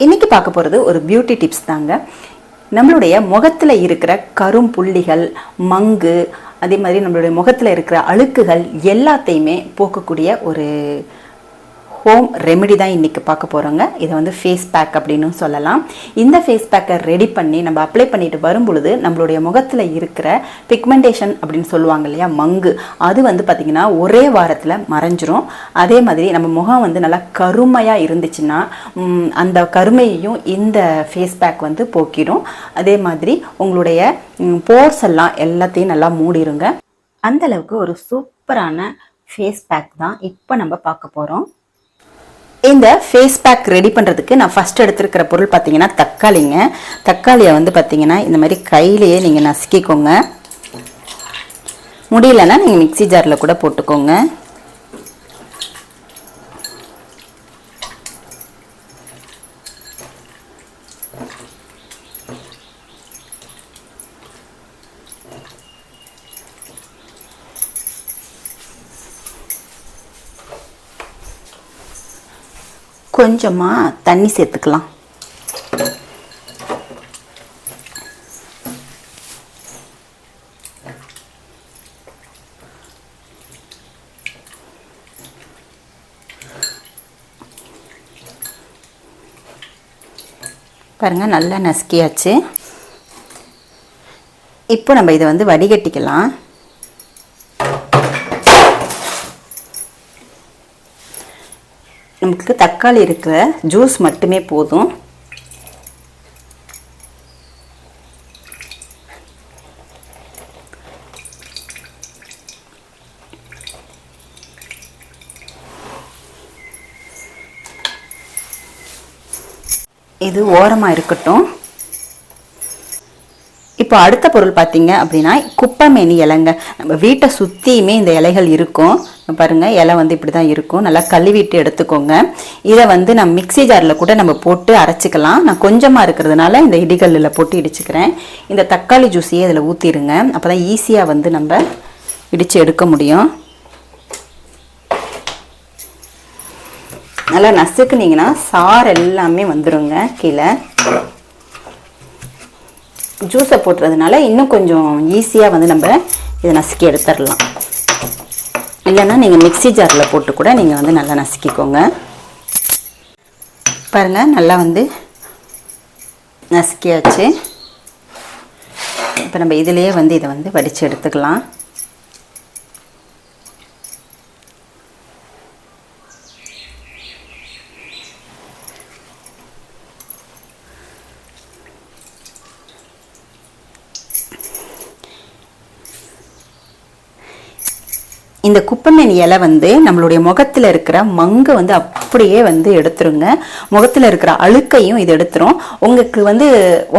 இன்னைக்கு பார்க்க போகிறது ஒரு பியூட்டி டிப்ஸ் தாங்க. நம்மளுடைய முகத்தில் இருக்கிற கரும் புள்ளிகள் மங்கு அதே மாதிரி நம்மளுடைய முகத்தில் இருக்கிற அழுக்குகள் எல்லாத்தையுமே போக்கக்கூடிய ஒரு ஹோம் ரெமெடி தான் இன்றைக்கி பார்க்க போகிறோங்க இதை வந்து ஃபேஸ் பேக் அப்படின்னு சொல்லலாம். இந்த ஃபேஸ் பேக்கை ரெடி பண்ணி நம்ம அப்ளை பண்ணிட்டு வரும்பொழுது நம்மளுடைய முகத்தில் இருக்கிற பிக்மெண்டேஷன் அப்படின்னு சொல்லுவாங்க இல்லையா மங்கு அது வந்து பார்த்திங்கன்னா ஒரே வாரத்தில் மறைஞ்சிரும். அதே மாதிரி நம்ம முகம் வந்து நல்லா கருமையாக இருந்துச்சுன்னா அந்த கருமையையும் இந்த ஃபேஸ் பேக் வந்து போக்கிடும் அதே மாதிரி உங்களுடைய போர்ஸ் எல்லாம் எல்லாத்தையும் நல்லா மூடிருங்க. அந்த அளவுக்கு ஒரு சூப்பரான ஃபேஸ் பேக் தான் இப்போ நம்ம பார்க்க போகிறோம் இந்த ஃபேஸ் பேக் ரெடி பண்ணுறதுக்கு நான் ஃபஸ்ட் எடுத்துருக்கிற பொருள் பார்த்தீங்கன்னா தக்காளிங்க. தக்காளியை வந்து பார்த்தீங்கன்னா இந்த மாதிரி கையிலேயே நீங்கள் நசுக்கிக்கோங்க. முடியலன்னா நீங்கள் மிக்ஸி ஜாரில் கூட போட்டுக்கோங்க. கொஞ்சமாக தண்ணி சேர்த்துக்கலாம். பாருங்கள் நல்லா நசுக்கியாச்சு. இப்போ நம்ம இதை வந்து வடிகட்டிக்கலாம். இதுக்கு தக்காளி இருக்கிற ஜூஸ் மட்டுமே போதும். இது ஓரமாக இருக்கட்டும். இப்போ அடுத்த பொருள் பார்த்தீங்க அப்படின்னா குப்பமேனி இலைங்க. நம்ம வீட்டை சுற்றியுமே இந்த இலைகள் இருக்கும். பாருங்கள் இலை வந்து இப்படி தான் இருக்கும். நல்லா கழுவிட்டு எடுத்துக்கோங்க. இதை வந்து நம்ம மிக்ஸி ஜாரில் கூட நம்ம போட்டு அரைச்சிக்கலாம். நான் கொஞ்சமாக இருக்கிறதுனால இந்த இடிகல்லில் போட்டு இடிச்சுக்கிறேன். இந்த தக்காளி ஜூஸையே இதில் ஊற்றிடுங்க அப்போ தான் ஈஸியாக வந்து நம்ம இடித்து எடுக்க முடியும். நல்லா நசுக்குனீங்கன்னா சார் எல்லாமே வந்துருங்க கீழே. ஜூஸை போட்டுறதுனால இன்னும் கொஞ்சம் ஈஸியாக வந்து நம்ம இதை நசுக்கி எடுத்துடலாம். இல்லைன்னா நீங்கள் மிக்ஸி ஜாரில் போட்டு கூட நீங்கள் வந்து நல்லா நசுக்கிக்கோங்க. பாருங்கள் நல்லா வந்து நசுக்கியாச்சு. இப்போ நம்ம இதிலேயே வந்து இதை வந்து வடித்து எடுத்துக்கலாம். இந்த குப்பைமேனி இலை வந்து நம்மளுடைய முகத்தில் இருக்கிற மங்கை வந்து அப்படியே வந்து எடுத்துருங்க. முகத்தில் இருக்கிற அழுக்கையும் இது எடுத்துரும். உங்களுக்கு வந்து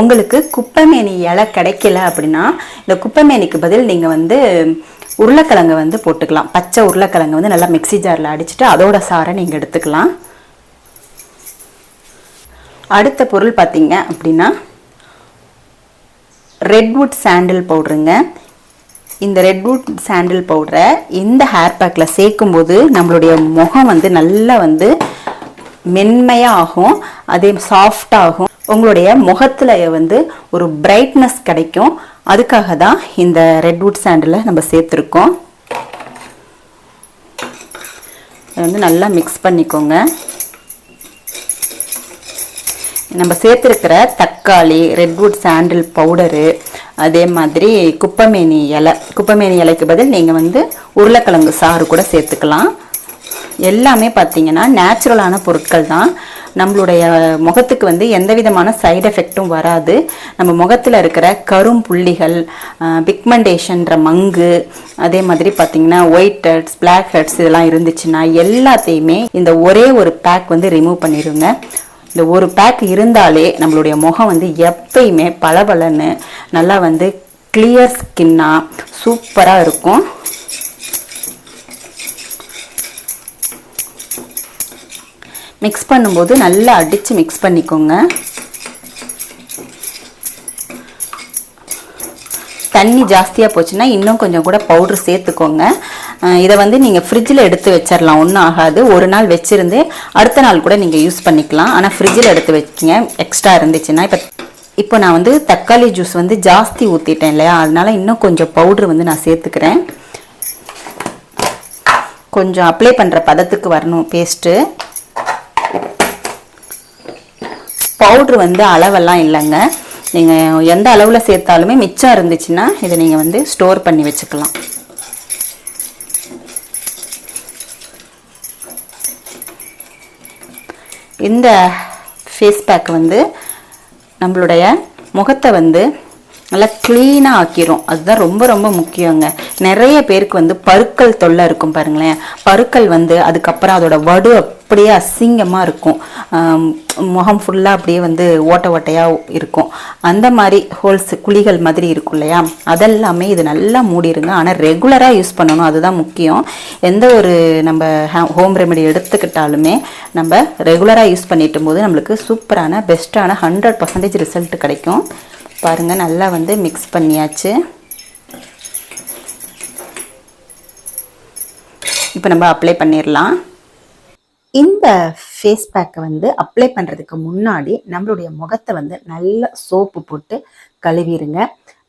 உங்களுக்கு குப்பைமேனி இலை கிடைக்கல அப்படின்னா இந்த குப்பைமேனிக்கு பதில் நீங்கள் வந்து உருளைக்கிழங்கு வந்து போட்டுக்கலாம். பச்சை உருளைக்கிழங்கு வந்து நல்லா மிக்ஸி ஜாரில் அடிச்சுட்டு அதோட சாரை நீங்கள் எடுத்துக்கலாம். அடுத்த பொருள் பார்த்தீங்க அப்படின்னா ரெட்வுட் சாண்டில் பவுடருங்க இந்த ரெட்வுட் சாண்டில் பவுடரை இந்த ஹேர் பேக்கில் சேர்க்கும்போது நம்மளுடைய முகம் வந்து நல்லா வந்து மென்மையாக ஆகும் அதே சாஃப்டாகும் உங்களுடைய முகத்தில் வந்து ஒரு பிரைட்னஸ் கிடைக்கும். அதுக்காக தான் இந்த ரெட்வுட் சாண்டில் நம்ம சேர்த்துருக்கோம். இதை வந்து நல்லா மிக்ஸ் பண்ணிக்கோங்க. நம்ம சேர்த்துருக்கிற தக்காளி ரெட்வுட் சாண்டில் பவுடரு அதே மாதிரி குப்பைமேனி இலை. குப்பைமேனி இலைக்கு பதில் நீங்கள் வந்து உருளைக்கிழங்கு சாறு கூட சேர்த்துக்கலாம். எல்லாமே பார்த்தீங்கன்னா நேச்சுரலான பொருட்கள் தான். நம்மளுடைய முகத்துக்கு வந்து எந்த விதமான சைடு எஃபெக்ட்டும் வராது. நம்ம முகத்தில் இருக்கிற கரும் புள்ளிகள் பிக்மெண்டேஷன்ற மங்கு அதே மாதிரி பார்த்தீங்கன்னா ஒயிட் ஹெட்ஸ் பிளாக் ஹெட்ஸ் இதெல்லாம் இருந்துச்சுன்னா எல்லாத்தையுமே இந்த ஒரே ஒரு பேக் வந்து ரிமூவ் பண்ணிடுங்க. இந்த ஒரு பேக் இருந்தாலே நம்மளுடைய முகம் வந்து எப்பயுமே பளபளன்னு நல்லா வந்து கிளியர் ஸ்கின்னாக சூப்பராக இருக்கும். மிக்ஸ் பண்ணும்போது நல்லா அடித்து மிக்ஸ் பண்ணிக்கோங்க. தண்ணி ஜாஸ்தியாக போச்சுன்னா இன்னும் கொஞ்சம் கூட பவுட்ரு சேர்த்துக்கோங்க. இதை வந்து நீங்கள் ஃப்ரிட்ஜில் எடுத்து வச்சிடலாம் ஒன்றும் ஆகாது. ஒரு நாள் வச்சுருந்து அடுத்த நாள் கூட நீங்கள் யூஸ் பண்ணிக்கலாம். ஆனால் ஃப்ரிட்ஜில் எடுத்து வச்சிங்க. எக்ஸ்ட்ரா இருந்துச்சுன்னா இப்போ இப்போ நான் வந்து தக்காளி ஜூஸ் வந்து ஜாஸ்தி ஊற்றிட்டேன் இல்லையா? அதனால இன்னும் கொஞ்சம் பவுட்ரு வந்து நான் சேர்த்துக்கிறேன். கொஞ்சம் அப்ளை பண்ணுற பதத்துக்கு வரணும் பேஸ்ட்டு பவுட்ரு வந்து அளவெல்லாம் இல்லைங்க. நீங்கள் எந்த அளவில் சேர்த்தாலுமே மிச்சம் இருந்துச்சுன்னா இதை நீங்கள் வந்து ஸ்டோர் பண்ணி வச்சுக்கலாம். இந்த ஃபேஸ் பேக் வந்து நம்மளுடைய முகத்தை வந்து நல்லா க்ளீனாக ஆக்கிரும். அதுதான் ரொம்ப ரொம்ப முக்கியங்க. நிறைய பேருக்கு வந்து பருக்கள் தொல்லை இருக்கும் பாருங்களேன். பருக்கள் வந்து அதுக்கப்புறம் அதோட வடு அப்படியே அசிங்கமாக இருக்கும். முகம் ஃபுல்லாக அப்படியே வந்து ஓட்ட ஓட்டையாக இருக்கும். அந்த மாதிரி ஹோல்ஸ் குழிகள் மாதிரி இருக்கும் இல்லையா? அதெல்லாமே இது நல்லா மூடிருங்க. ஆனால் ரெகுலராக யூஸ் பண்ணணும். அதுதான் முக்கியம். எந்த ஒரு நம்ம ஹோம் ரெமெடி எடுத்துக்கிட்டாலுமே நம்ம ரெகுலராக யூஸ் பண்ணிட்டும் போது நம்மளுக்கு சூப்பரான பெஸ்ட்டான ஹண்ட்ரட் பர்சன்டேஜ் ரிசல்ட் கிடைக்கும். பாருங்கள் நல்லா வந்து மிக்ஸ் பண்ணியாச்சு. இப்போ நம்ம அப்ளை பண்ணிடலாம் இந்த ஃபேஸ் பேக்கை வந்து அப்ளை பண்ணுறதுக்கு முன்னாடி நம்மளுடைய முகத்தை வந்து நல்லா சோப்பு போட்டு கழுவிடுங்க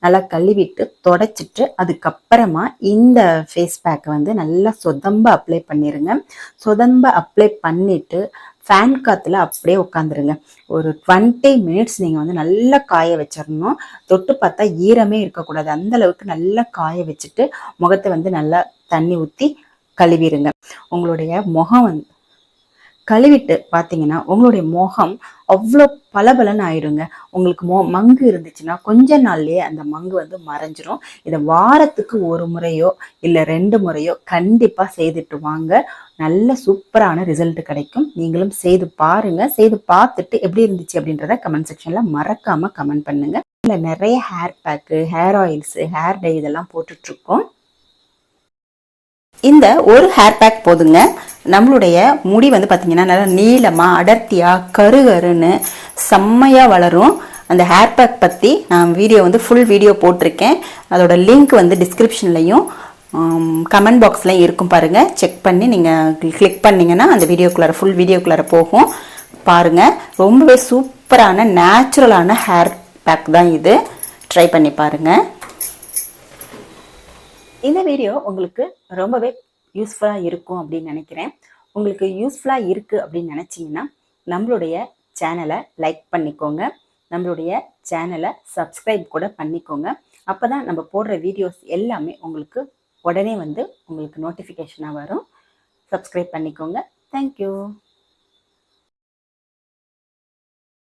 நல்லா கழுவிட்டு தொடச்சிட்டு அதுக்கப்புறமா இந்த ஃபேஸ் பேக்கை வந்து நல்லா சொதம்ப அப்ளை பண்ணிடுங்க சொதம்ப அப்ளை பண்ணிவிட்டு ஃபேன் காற்றுல அப்படியே உட்காந்துருங்க ஒரு டுவெண்ட்டி மினிட்ஸ் நீங்கள் வந்து நல்லா காய வச்சிடணும் தொட்டு பார்த்தா ஈரமே இருக்கக்கூடாது. அந்த அளவுக்கு நல்லா காய வச்சுட்டு முகத்தை வந்து நல்லா தண்ணி ஊற்றி கழுவிடுங்க உங்களுடைய முகம் வந்து கழுவிட்டு பார்த்தீங்கன்னா உங்களுடைய முகம் அவ்வளோ பலபலன்னு ஆயிடுங்க உங்களுக்கு மொ மங்கு இருந்துச்சுன்னா கொஞ்ச நாள்லயே அந்த மங்கு வந்து மறைஞ்சிரும். இதை வாரத்துக்கு ஒரு முறையோ இல்லை ரெண்டு முறையோ கண்டிப்பாக செய்துட்டு வாங்க. நல்ல சூப்பரான ரிசல்ட் கிடைக்கும். நீங்களும் செய்து பாருங்க. செய்து பார்த்துட்டு எப்படி இருந்துச்சு அப்படின்றத கமெண்ட் செக்ஷனில் மறக்காம கமெண்ட் பண்ணுங்க. இல்லை நிறைய hair pack hair oils hair dye இதெல்லாம் போட்டுட்ருக்கோம். இந்த ஒரு ஹேர் பேக் போதுங்க. நம்மளுடைய முடி வந்து பார்த்திங்கன்னா நல்லா நீளமாக அடர்த்தியாக கருகருன்னு செம்மையாக வளரும். அந்த ஹேர் பேக் பற்றி நான் வீடியோ வந்து ஃபுல் வீடியோ போட்டிருக்கேன். அதோட லிங்க் வந்து டிஸ்கிரிப்ஷன்லையும் கமெண்ட் பாக்ஸ்லையும் இருக்கும் பாருங்கள் செக் பண்ணி நீங்கள் கிளிக் பண்ணிங்கன்னா அந்த வீடியோக்குள்ளார ஃபுல் வீடியோக்குள்ளார போகும். பாருங்கள் ரொம்பவே சூப்பரான நேச்சுரலான ஹேர் பேக் தான் இது. ட்ரை பண்ணி பாருங்கள் இந்த வீடியோ உங்களுக்கு ரொம்பவே யூஸ்ஃபுல்லாக இருக்கும் அப்படின்னு நினைக்கிறேன். உங்களுக்கு யூஸ்ஃபுல்லாக இருக்குது அப்படின்னு நினச்சிங்கன்னா நம்மளுடைய சேனலை லைக் பண்ணிக்கோங்க. நம்மளுடைய சேனலை சப்ஸ்கிரைப் கூட பண்ணிக்கோங்க. அப்போ தான் நம்ம போடுற வீடியோஸ் எல்லாமே உங்களுக்கு உடனே வந்து உங்களுக்கு நோட்டிஃபிகேஷனாக வரும். சப்ஸ்கிரைப் பண்ணிக்கோங்க. தேங்க்யூ